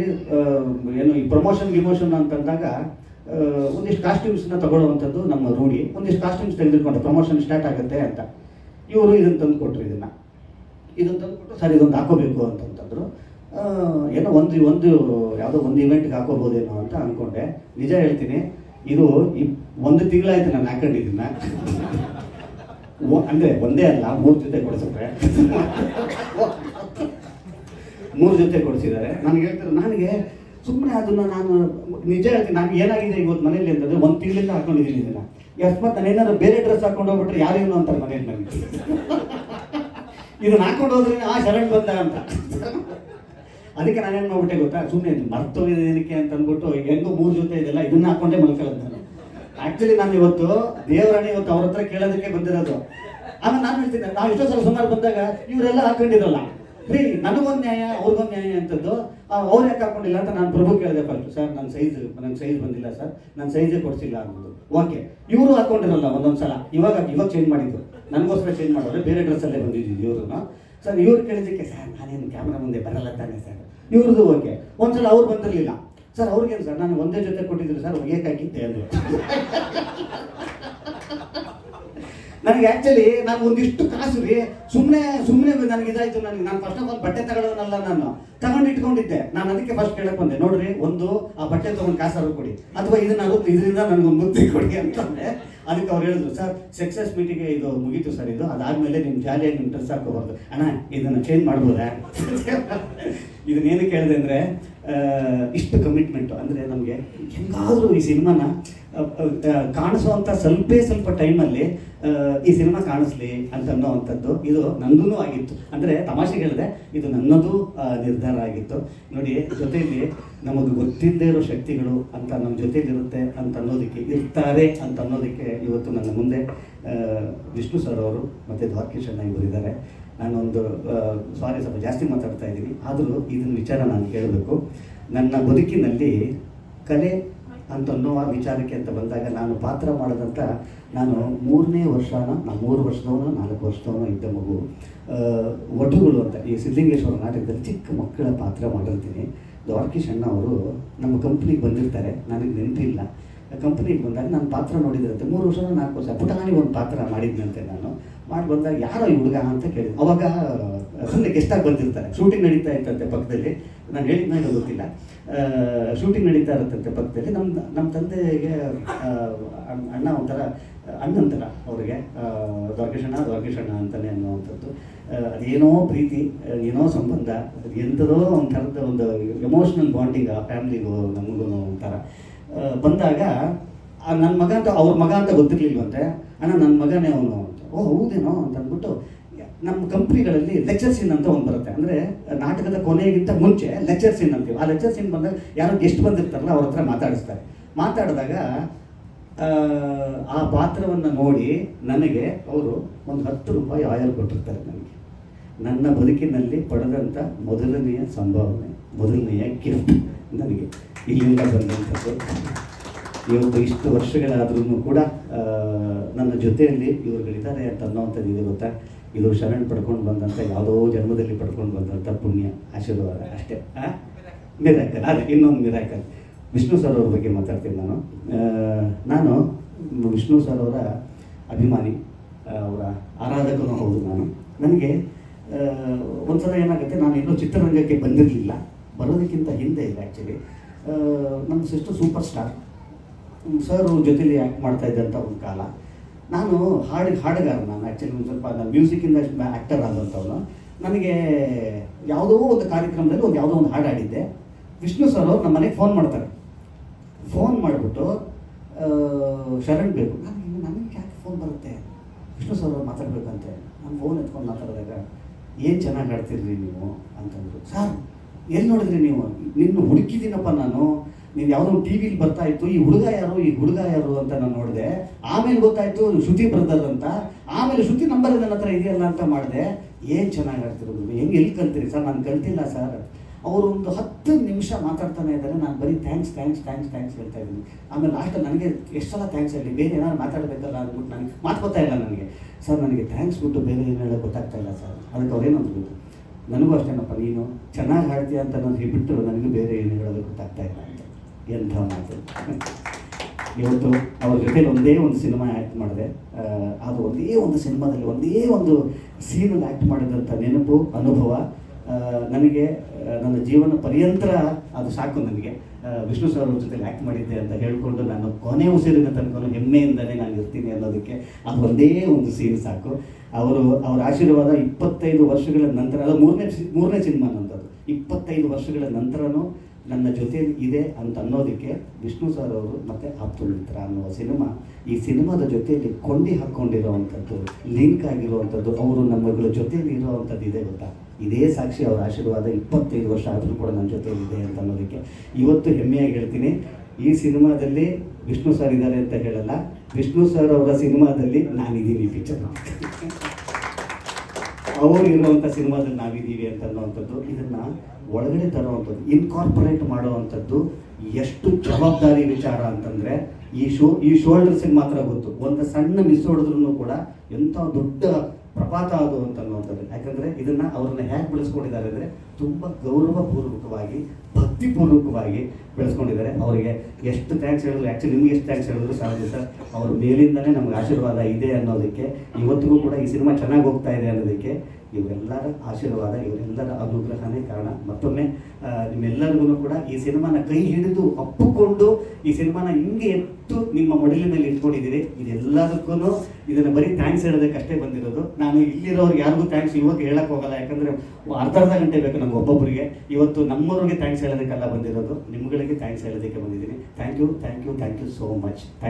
ಏನು ಈ ಪ್ರಮೋಷನ್ ಗಿಮೋಷನ್ ಅಂತಂದಾಗ ಒಂದಿಷ್ಟು ಕಾಸ್ಟ್ಯೂಮ್ಸ್ನ ತಗೊಳ್ಳುವಂಥದ್ದು ನಮ್ಮ ರೂಢಿ. ಒಂದಿಷ್ಟು ಕಾಸ್ಟ್ಯೂಮ್ಸ್ ತೆಗೆದುಕೊಂಡು ಪ್ರಮೋಷನ್ ಸ್ಟಾರ್ಟ್ ಆಗುತ್ತೆ ಅಂತ. ಇವರು ಇದನ್ನು ತಂದು ಕೊಟ್ಟರು ಇದನ್ನು. ಇದನ್ನು ತಂದುಕೊಟ್ಟು ಸರ್, ಇದೊಂದು ಹಾಕೋಬೇಕು ಅಂತಂತಂದ್ರು. ಏನೋ ಒಂದು ಒಂದು, ಯಾವುದೋ ಒಂದು ಇವೆಂಟ್ಗೆ ಹಾಕೋಬೋದೇನೋ ಅಂತ ಅಂದ್ಕೊಂಡೆ ನಿಜ ಹೇಳ್ತೀನಿ. ಇದು ಒಂದು ತಿಂಗಳಾಯ್ತು ನಾನು ಹಾಕೊಂಡಿದ್ದೀನ. ಅಂದ್ರೆ ಒಂದೇ ಅಲ್ಲ, ಮೂರು ಜೊತೆ ಕೊಡಿಸಿದ್ರೆ ಮೂರು ಜೊತೆ ಕೊಡಿಸಿದ್ದಾರೆ. ನನಗೆ ಹೇಳ್ತಾರೆ ನನಗೆ ಸುಮ್ಮನೆ ಅದನ್ನ ನಾನು ನಿಜ ಹೇಳ್ತೀನಿ, ನಾನು ಏನಾಗಿದೆ ಇವತ್ತು ಮನೇಲಿ ಅಂತಂದ್ರೆ ಒಂದು ತಿಂಗಳಿಂದ ಹಾಕೊಂಡಿದ್ದೀನಿ ಇದನ್ನ. ಅಕಸ್ಮಾತ್ ನಾನು ಏನಾದ್ರು ಬೇರೆ ಡ್ರೆಸ್ ಹಾಕೊಂಡು ಹೋಗ್ಬಿಟ್ರೆ ಯಾರೇನು ಅಂತಾರೆ ಮನೇಲಿ ನನಗೆ. ಇದನ್ನ ಹಾಕೊಂಡು ಹೋದ್ರೆ ಆ ಶರಣ್ ಬಂದ ಅಂತ. ಅದಕ್ಕೆ ನಾನು ಏನು ಮಾಡ್ಬಿಟ್ಟೆ ಗೊತ್ತಾ? ಸುಮ್ಮನೆ ಮರ್ತೋಗಿದೆ ಏನಕ್ಕೆ ಅಂತ ಅಂದ್ಬಿಟ್ಟು ಹೆಂಗೋ ಮೂರು ಜೊತೆ ಇದೆಲ್ಲ ಇದನ್ನ ಹಾಕೊಂಡೆ ಮಲ್ಕೊಳ್ಳೋದು ನಾನು. ಆಕ್ಚುಲಿ ನಾನು ಇವತ್ತು ದೇವರಾಣಿ ಇವತ್ತು ಅವ್ರ ಹತ್ರ ಕೇಳೋದಕ್ಕೆ ಬಂದಿರೋದು. ಆಮೇಲೆ ನಾನು ಹೇಳ್ತೀನಿ, ನಾವು ಎಷ್ಟೋ ಸಲ ಸುಮಾರು ಬಂದಾಗ ಇವರೆಲ್ಲ ಹಾಕೊಂಡಿರಲ್ಲ ರೀ, ನನಗೊಂದು ನ್ಯಾಯ, ಅವ್ರಿಗೊಂದು ನ್ಯಾಯ ಅಂತದ್ದು ಅವ್ರು ಯಾಕೆ ಹಾಕೊಂಡಿಲ್ಲ ಅಂತ ನಾನು ಪ್ರಭು ಕೇಳಿದೆ ಫಸ್ಟ್ ಸರ್ ನನ್ನ ಸೈಜ್ ನನ್ನ ಸೈಜ್ ಬಂದಿಲ್ಲ ಸರ್ ನನ್ನ ಸೈಜೇ ಕೊಡಿಸಿಲ್ಲ ಅನ್ನೋದು. ಓಕೆ ಇವರು ಹಾಕೊಂಡಿರಲ್ಲ ಒಂದೊಂದು ಸಲ ಇವಾಗ ಇವಾಗ ಚೇಂಜ್ ಮಾಡಿದ್ರು ನನಗೋಸ್ಕರ ಚೇಂಜ್ ಮಾಡಿದ್ರೆ ಬೇರೆ ಡ್ರೆಸ್ಸಲ್ಲೇ ಬಂದಿದ್ದೀವಿ ಇವ್ರನ್ನ ಸರ್ ಇವ್ರು ಕೇಳಿದ್ದಕ್ಕೆ ಸರ್ ನಾನೇನು ಕ್ಯಾಮ್ರಾ ಮುಂದೆ ಬರಲ್ಲ ತಾನೆ ಸರ್ ಇವ್ರದ್ದು ಓಕೆ. ಒಂದ್ಸಲ ಅವ್ರು ಬಂದಿರಲಿಲ್ಲ. ಸರ್, ಅವ್ರಿಗೇನು ಸರ್? ನಾನು ಒಂದೇ ಜೊತೆ ಕೊಟ್ಟಿದ್ರು ಸರ್ ಹಾಕಿದ್ದೆ ಅಂದರು. ನನಗೆ ಆ್ಯಕ್ಚುಲಿ ನಾನು ಒಂದಿಷ್ಟು ಕಾಸು ರೀ ಸುಮ್ಮನೆ ಸುಮ್ಮನೆ ನನಗೆ ಇದಾಯಿತು. ನನಗೆ, ನಾನು ಫಸ್ಟ್ ಆಫ್ ಆಲ್ ಬಟ್ಟೆ ತಗೊಳ್ಳೋನಲ್ಲ ನಾನು. ತಗೊಂಡು ಇಟ್ಕೊಂಡಿದ್ದೆ. ನಾನು ಅದಕ್ಕೆ ಫಸ್ಟ್ ಕೇಳಕ್ಕೆ ಬಂದೆ. ನೋಡ್ರಿ, ಒಂದು, ಆ ಬಟ್ಟೆ ತಗೊಂಡು ಕಾಸಾರು ಕೊಡಿ. ಅಥವಾ ಇದನ್ನ ಅದು ಇದರಿಂದ ನನಗೊಂದು ಮುದ್ದೆ ಕೊಡಿ ಅಂತಂದ್ರೆ ಅದಕ್ಕೆ ಅವ್ರು ಹೇಳಿದ್ರು, ಸರ್ ಸಕ್ಸಸ್ ಮೀಟಿಗೆ ಇದು ಮುಗೀತು ಸರ್, ಇದು. ಅದಾದ್ಮೇಲೆ ನಿಮ್ಮ ಜಾಲಿಯಾಗಿ ನಿಮ್ಮ ಡ್ರೆಸ್ ಹಾಕೋಬಾರ್ದು. ಅಣ್ಣ, ಇದನ್ನು ಚೇಂಜ್ ಮಾಡ್ಬೋದಾ? ಇದನ್ನೇನು ಕೇಳಿದೆ ಅಂದರೆ ಇಷ್ಟು ಕಮಿಟ್ಮೆಂಟು ಅಂದರೆ ನಮಗೆ ಹೆಂಗಾದರೂ ಈ ಸಿನಿಮಾನ ಕಾಣಿಸುವಂಥ ಸ್ವಲ್ಪೇ ಸ್ವಲ್ಪ ಟೈಮಲ್ಲಿ ಈ ಸಿನಿಮಾ ಕಾಣಿಸ್ಲಿ ಅಂತ ಅನ್ನೋವಂಥದ್ದು ಇದು ನಂದೂ ಆಗಿತ್ತು. ಅಂದರೆ ತಮಾಷೆಗೆ ಹೇಳಿದೆ ಇದು ನನ್ನದು ನಿರ್ಧಾರ ಆಗಿತ್ತು. ನೋಡಿ ಜೊತೆಯಲ್ಲಿ ನಮಗೆ ಗೊತ್ತಿದ್ದೇ ಇರೋ ಶಕ್ತಿಗಳು ಅಂತ ನಮ್ಮ ಜೊತೆಲಿರುತ್ತೆ ಅಂತ ಅನ್ನೋದಕ್ಕೆ ಇರ್ತಾರೆ ಅಂತ ಅನ್ನೋದಕ್ಕೆ ಇವತ್ತು ನನ್ನ ಮುಂದೆ ವಿಷ್ಣು ಸರ್ ಅವರು ಮತ್ತು ದ್ವಾರಕೀಶ್ ಅಣ್ಣ ಇವರು ಇದ್ದಾರೆ ನಾನೊಂದು ಸಾರಿ ಸ್ವಲ್ಪ ಜಾಸ್ತಿ ಮಾತಾಡ್ತಾ ಇದ್ದೀನಿ. ಆದರೂ ಇದನ್ನ ವಿಚಾರ ನಾನು ಕೇಳಬೇಕು. ನನ್ನ ಬದುಕಿನಲ್ಲಿ ಕಲೆ ಅಂತ ಅನ್ನುವ ವಿಚಾರಕ್ಕೆ ಅಂತ ಬಂದಾಗ ನಾನು ಪಾತ್ರ ಮಾಡಿದಂಥ ನಾನು ಮೂರನೇ ವರ್ಷನ ನಾನು ಮೂರು ವರ್ಷದವನು, ನಾಲ್ಕು ವರ್ಷದವನು ಇದ್ದ ಮಗು. ವಟುಗಳು ಅಂತ, ಈ ಸಿದ್ಧಲಿಂಗೇಶ್ವರ ನಾಟಕದಲ್ಲಿ ಚಿಕ್ಕ ಮಕ್ಕಳ ಪಾತ್ರ ಮಾಡಿರ್ತೀನಿ. ದ್ವಾರಕೀಶ್ ಅಣ್ಣ ಅವರು ನಮ್ಮ ಕಂಪ್ನಿಗೆ ಬಂದಿರ್ತಾರೆ. ನನಗೆ ನೆನಪಿಲ್ಲ. ಕಂಪ್ನಿಗೆ ಬಂದಾಗ ನಾನು ಪಾತ್ರ ನೋಡಿದ್ರಂತೆ. ಮೂರು ವರ್ಷ ನಾಲ್ಕು ವರ್ಷ, ಪುಟಾಣಿ ಒಂದು ಪಾತ್ರ ಮಾಡಿದ್ನಂತೆ ನಾನು. ಮಾಡಿ ಬಂದಾಗ ಯಾರೋ ಈ ಹುಡುಗ ಅಂತ ಕೇಳಿದ್ರು. ಅವಾಗ ಸುಮ್ಮನೆ ಗೆಸ್ಟಾಗಿ ಬಂದಿರ್ತಾರೆ. ಶೂಟಿಂಗ್ ನಡೀತಾ ಇತ್ತಂತೆ ಪಕ್ಕದಲ್ಲಿ. ನಾನು ಹೇಳಿದ್ನ ಇಲ್ಲ ಗೊತ್ತಿಲ್ಲ. ಶೂಟಿಂಗ್ ನಡೀತಾ ಇರುತ್ತಂತೆ ಪಕ್ಕದಲ್ಲಿ. ನಮ್ಮ ನಮ್ಮ ತಂದೆಗೆ ಅಣ್ಣ- ಒಂಥರ ಅಣ್ಣಂತರ ಅವ್ರಿಗೆ. ದ್ವಾರಕೇಶಣ್ಣ ದ್ವಾರಕೇಶಣ್ಣ ಅಂತಲೇ ಅನ್ನುವಂಥದ್ದು. ಅದೇನೋ ಪ್ರೀತಿ ಏನೋ ಸಂಬಂಧ, ಅದು ಎಂಥದೋ ಒಂಥರದ ಒಂದು ಎಮೋಷ್ನಲ್ ಬಾಂಡಿಂಗ್ ಆ ಫ್ಯಾಮ್ಲಿಗೂ ನಮಗೂ ಒಂಥರ. ಬಂದಾಗ ನನ್ನ ಮಗ ಅಂತ, ಅವ್ರ ಮಗ ಅಂತ ಗೊತ್ತಿರ್ಲಿಲ್ವಂತೆ. ಅಣ್ಣ ನನ್ನ ಮಗನೇ ಅವನು. ಓ ಹೌದೇನೋ ಅಂತ ಅಂದ್ಬಿಟ್ಟು ನಮ್ಮ ಕಂಪ್ನಿಗಳಲ್ಲಿ ಲೆಕ್ಚರ್ ಸೀನ್ ಅಂತ ಒಂದು ಬರುತ್ತೆ. ಅಂದರೆ ನಾಟಕದ ಕೊನೆಗಿಂತ ಮುಂಚೆ ಲೆಕ್ಚರ್ ಸೀನ್ ಅಂತೀವಿ. ಆ ಲೆಕ್ಚರ್ ಸೀನ್ ಬಂದಾಗ ಯಾರೋ ಗೆಸ್ಟ್ ಬಂದಿರ್ತಾರಲ್ಲ ಅವ್ರ ಹತ್ರ ಮಾತಾಡಿಸ್ತಾರೆ. ಮಾತಾಡಿದಾಗ ಆ, ಪಾತ್ರವನ್ನು ನೋಡಿ ನನಗೆ ಅವರು ಒಂದು ಹತ್ತು ರೂಪಾಯಿ ಆಯಲ್ ಕೊಟ್ಟಿರ್ತಾರೆ ನನಗೆ. ನನ್ನ ಬದುಕಿನಲ್ಲಿ ಪಡೆದಂಥ ಮೊದಲನೆಯ ಸಂಭಾವನೆ ಮೊದಲನೆಯ ಗಿಫ್ಟ್ ನನಗೆ ಇಲ್ಲಿಂದ ಬಂದಂಥದ್ದು ಇವತ್ತು ಇಷ್ಟು ವರ್ಷಗಳಾದ್ರೂ ಕೂಡ ನನ್ನ ಜೊತೆಯಲ್ಲಿ ಇವರುಗಳಿದ್ದಾರೆ ಅಂತ ಅನ್ನೋವಂಥದ್ದು ಇದೆ ಗೊತ್ತಾ? ಇದು ಶರಣ್ ಪಡ್ಕೊಂಡು ಬಂದಂಥ ಯಾವುದೋ ಜನ್ಮದಲ್ಲಿ ಪಡ್ಕೊಂಡು ಬಂದಂಥ ಪುಣ್ಯ, ಆಶೀರ್ವಾದ ಅಷ್ಟೇ ಮಿರಾಕಲ್ ಅದೇ, ಇನ್ನೊಂದು ಮಿರಾಕಲ್ ವಿಷ್ಣು ಸರ್ ಅವ್ರ ಬಗ್ಗೆ ಮಾತಾಡ್ತೀನಿ ನಾನು. ನಾನು ವಿಷ್ಣು ಸರ್ ಅವರ ಅಭಿಮಾನಿ ಅವರ ಆರಾಧಕನೂ ಹೌದು ನಾನು. ನನಗೆ ಒಂದು ಒಂದ್ಸಲ ಏನಾಗುತ್ತೆ, ನಾನು ಇನ್ನೂ ಚಿತ್ರರಂಗಕ್ಕೆ ಬಂದಿರಲಿಲ್ಲ. ಬರೋದಕ್ಕಿಂತ ಹಿಂದೆ ಇದೆ ಆ್ಯಕ್ಚುಲಿ ನನ್ನ ಸಿಸ್ಟರ್ ಸೂಪರ್ ಸ್ಟಾರ್ ಸರ್ ಜೊತೆಲಿ ಆ್ಯಕ್ಟ್ ಮಾಡ್ತಾ ಇದ್ದಂಥ ಒಂದು ಕಾಲ. ನಾನು ಹಾಡು ಹಾಡುಗಾರ ನಾನು ಆ್ಯಕ್ಚುಲಿ ಒಂದು ಸ್ವಲ್ಪ ನಾನು ಮ್ಯೂಸಿಕ್ಕಿಂದ ಆ್ಯಕ್ಟರ್ ಆದಂಥವನು ನನಗೆ ಯಾವುದೋ ಒಂದು ಕಾರ್ಯಕ್ರಮದಲ್ಲಿ ಒಂದು ಯಾವುದೋ ಒಂದು ಹಾಡು ಹಾಡಿದ್ದೆ. ವಿಷ್ಣು ಸರ್ ಅವರು ನಮ್ಮ ಮನೆಗೆ ಫೋನ್ ಮಾಡ್ತಾರೆ. ಫೋನ್ ಮಾಡಿಬಿಟ್ಟು ಶರಣ್ ಬೇಕು. ನನಗೆ ನನಗೆ ಯಾಕೆ ಫೋನ್ ಬರುತ್ತೆ? ವಿಷ್ಣು ಸರ್ ಅವ್ರು ಮಾತಾಡಬೇಕಂತೆ. ನಾನು ಫೋನ್ ಎತ್ಕೊಂಡು ಮಾತಾಡಿದಾಗ, ಏನು ಚೆನ್ನಾಗಿ ಆಡ್ತಿರ್ರಿ ನೀವು? ಅಂತಂದರು. ಸರ್ ಎಲ್ಲಿ ನೋಡಿದ್ರಿ ನೀವು? ನಿನ್ನ ಹುಡುಕಿದ್ದೀನಪ್ಪ ನಾನು. ನೀನು ಯಾವುದೋ ಟಿ ವಿಲಿ ಬರ್ತಾ ಇತ್ತು, ಈ ಹುಡುಗ ಯಾರು, ಈ ಹುಡುಗ ಯಾರು ಅಂತ ನಾನು ನೋಡಿದೆ. ಆಮೇಲೆ ಗೊತ್ತಾಯ್ತು ಶ್ರುತಿ ಬ್ರದರ್ ಅಂತ. ಆಮೇಲೆ ಶ್ರುತಿ ನಂಬರ್ ನನ್ನ ಹತ್ರ ಇದೆಯಲ್ಲ ಅಂತ ಮಾಡಿದೆ. ಏನು ಚೆನ್ನಾಗಿ ಆಗ್ತಿರೋದು ಹೆಂಗೆ ಎಲ್ಲಿ ಕಲ್ತೀರಿ ಸರ್? ನಾನು ಕಲ್ತಿಲ್ಲ ಸರ್. ಅವರು ಒಂದು ಹತ್ತು ನಿಮಿಷ ಮಾತಾಡ್ತಾನೆ ಇದ್ದಾರೆ. ನಾನು ಬರೀ ಥ್ಯಾಂಕ್ಸ್ ಥ್ಯಾಂಕ್ಸ್ ಥ್ಯಾಂಕ್ಸ್ ಥ್ಯಾಂಕ್ಸ್ ಹೇಳ್ತಾ ಇದ್ದೀನಿ. ಆಮೇಲೆ ಲಾಸ್ಟ್ ನನಗೆ ಎಷ್ಟು ಥ್ಯಾಂಕ್ಸ್ ಹೇಳಿ, ಬೇರೆ ಏನಾದ್ರು ಮಾತಾಡಬೇಕಲ್ಲ ಅಂದ್ಬಿಟ್ಟು ನನಗೆ ಮಾತು ಗೊತ್ತಾ ಇಲ್ಲ ನನಗೆ. ಸರ್, ನನಗೆ ಥ್ಯಾಂಕ್ಸ್ ಬಿಟ್ಟು ಬೇರೆ ಏನು ಹೇಳೋಕೆ ಗೊತ್ತಾಗ್ತಾ ಇಲ್ಲ ಸರ್. ಅದಕ್ಕೆ ಅವ್ರೇನಂದ್ರು ನನಗೂ ಅಷ್ಟೇನಪ್ಪ, ನೀನು ಚೆನ್ನಾಗಿ ಹಾಡ್ತೀಯ ಅಂತ ನಾನು ಬಿಟ್ಟು ನನಗೂ ಬೇರೆ ಏನು ಹೇಳೋದು ಗೊತ್ತಾಗ್ತಾ ಇಲ್ಲ. ಎಂಥ ಮಾತು? ಇವತ್ತು ಅವ್ರ ಜೊತೆಲಿ ಒಂದೇ ಒಂದು ಸಿನಿಮಾ ಆ್ಯಕ್ಟ್ ಮಾಡಿದೆ. ಅದು ಒಂದೇ ಒಂದು ಸಿನಿಮಾದಲ್ಲಿ ಒಂದೇ ಒಂದು ಸೀನಲ್ಲಿ ಆ್ಯಕ್ಟ್ ಮಾಡಿದಂಥ ನೆನಪು, ಅನುಭವ ನನಗೆ ನನ್ನ ಜೀವನ ಪರ್ಯಂತರ ಅದು ಸಾಕು ನನಗೆ. ವಿಷ್ಣು ಸರ್ ಅವ್ರ ಜೊತೆಲಿ ಆ್ಯಕ್ಟ್ ಮಾಡಿದ್ದೆ ಅಂತ ಹೇಳಿಕೊಂಡು ನಾನು ಕೊನೆ ಉಸಿರಿನ ತನಕ ಹೆಮ್ಮೆಯಿಂದಲೇ ನಾನು ಇರ್ತೀನಿ ಅನ್ನೋದಕ್ಕೆ ಅದು ಒಂದೇ ಒಂದು ಸೀನ್ ಸಾಕು. ಅವರು, ಅವರ ಆಶೀರ್ವಾದ ಇಪ್ಪತ್ತೈದು ವರ್ಷಗಳ ನಂತರ, ಅದು ಮೂರನೇ ಮೂರನೇ ಸಿನಿಮಾ ನಂತದ್ದು ಇಪ್ಪತ್ತೈದು ವರ್ಷಗಳ ನಂತರನೂ ನನ್ನ ಜೊತೆ ಇದೆ ಅಂತ ಅನ್ನೋದಕ್ಕೆ ವಿಷ್ಣು ಸರ್ ಅವರು ಮತ್ತೆ ಅಬ್ದುಲ್ ಮಿತ್ರ ಅನ್ನುವ ಸಿನಿಮಾ, ಈ ಸಿನಿಮಾದ ಜೊತೆಯಲ್ಲಿ ಕೊಂಡಿ ಹಾಕ್ಕೊಂಡಿರೋವಂಥದ್ದು ಲಿಂಕ್ ಆಗಿರುವಂಥದ್ದು, ಅವರು ನಮ್ಮಗಳ ಜೊತೆಯಲ್ಲಿ ಇರೋವಂಥದ್ದು ಇದೆ ಗೊತ್ತಾ? ಇದೇ ಸಾಕ್ಷಿ ಅವರ ಆಶೀರ್ವಾದ ಇಪ್ಪತ್ತೈದು ವರ್ಷ ಆದರೂ ಕೂಡ ನನ್ನ ಜೊತೆಯಲ್ಲಿ ಇದೆ ಅಂತ ಅನ್ನೋದಕ್ಕೆ ಇವತ್ತು ಹೆಮ್ಮೆಯಾಗಿ ಹೇಳ್ತೀನಿ. ಈ ಸಿನಿಮಾದಲ್ಲಿ ವಿಷ್ಣು ಸರ್ ಇದ್ದಾರೆ ಅಂತ ಹೇಳಲ್ಲ. ವಿಷ್ಣು ಸರ್ ಅವರ ಸಿನಿಮಾದಲ್ಲಿ ನಾನಿದ್ದೀನಿ ಪಿಕ್ಚರ್ ಅವರು ಇರುವಂಥ ಸಿನಿಮಾದಲ್ಲಿ ನಾವಿದ್ದೀವಿ ಅಂತ ಅನ್ನುವಂಥದ್ದು, ಇದನ್ನ ಒಳಗಡೆ ತರುವಂಥದ್ದು ಇನ್ಕಾರ್ಪೊರೇಟ್ ಮಾಡುವಂಥದ್ದು ಎಷ್ಟು ಜವಾಬ್ದಾರಿ ವಿಚಾರ ಅಂತಂದ್ರೆ, ಈ ಶೋ, ಈ ಶೋಲ್ಡರ್ಸಿಗೆ ಮಾತ್ರ ಗೊತ್ತು. ಒಂದು ಸಣ್ಣ ಮಿಸ್ ಹೊಡೆದ್ರೂ ಕೂಡ ಎಂಥ ದೊಡ್ಡ ಪ್ರಪಾತ ಅದು ಅಂತ ಅನ್ನುವಂಥದ್ದು. ಯಾಕಂದ್ರೆ ಇದನ್ನ ಅವ್ರನ್ನ ಹೇಗೆ ಬೆಳೆಸ್ಕೊಂಡಿದ್ದಾರೆ ಅಂದ್ರೆ ತುಂಬಾ ಗೌರವಪೂರ್ವಕವಾಗಿ, ಭಕ್ತಿಪೂರ್ವಕವಾಗಿ ಬೆಳೆಸ್ಕೊಂಡಿದ್ದಾರೆ. ಅವರಿಗೆ ಎಷ್ಟು ಥ್ಯಾಂಕ್ಸ್ ಹೇಳಿದ್ರು ಆ್ಯಕ್ಚುಲಿ ನಿಮ್ಗೆ ಎಷ್ಟು ಥ್ಯಾಂಕ್ಸ್ ಹೇಳಿದ್ರು ಸಾಧ್ಯ ಸರ್ ಅವ್ರ ಮೇಲಿಂದಲೇ ನಮ್ಗೆ ಆಶೀರ್ವಾದ ಇದೆ ಅನ್ನೋದಕ್ಕೆ, ಇವತ್ತಿಗೂ ಕೂಡ ಈ ಸಿನಿಮಾ ಚೆನ್ನಾಗಿ ಹೋಗ್ತಾ ಇದೆ ಅನ್ನೋದಕ್ಕೆ ಇವರೆಲ್ಲರ ಆಶೀರ್ವಾದ, ಇವರೆಲ್ಲರ ಅನುಗ್ರಹನೇ ಕಾರಣ. ಮತ್ತೊಮ್ಮೆ ನಿಮ್ಮೆಲ್ಲರಿಗೂ ಕೂಡ ಈ ಸಿನಿಮಾನ ಕೈ ಹಿಡಿದು ಅಪ್ಪುಕೊಂಡು ಈ ಸಿನಿಮಾನ ಹಿಂಗೆ ಎತ್ತು ನಿಮ್ಮ ಮಡಿಲಿನಲ್ಲಿ ಇಟ್ಕೊಂಡಿದ್ದೀರಿ. ಇದೆಲ್ಲದಕ್ಕೂ ಇದನ್ನ ಬರೀ ಥ್ಯಾಂಕ್ಸ್ ಹೇಳೋದಕ್ಕೆ ಅಷ್ಟೇ ಬಂದಿರೋದು. ನಾನು ಇಲ್ಲಿರೋರು ಯಾರಿಗೂ ಥ್ಯಾಂಕ್ಸ್ ಇವಾಗ ಹೇಳಕ್ಕೆ ಹೋಗಲ್ಲ. ಯಾಕಂದ್ರೆ ಅರ್ಧ ಅರ್ಧ ಗಂಟೆ ಬೇಕು ನಂಗೆ ಒಬ್ಬೊಬ್ಬರಿಗೆ ಇವತ್ತು ನಮ್ಮವ್ರಿಗೆ ಥ್ಯಾಂಕ್ಸ್ ಹೇಳೋದಕ್ಕೆಲ್ಲ ಬಂದಿರೋದು, ನಿಮ್ಗಳಿಗೆ ಥ್ಯಾಂಕ್ಸ್ ಹೇಳೋದಕ್ಕೆ ಬಂದಿದ್ದೀನಿ. Thank you thank you thank you so much thank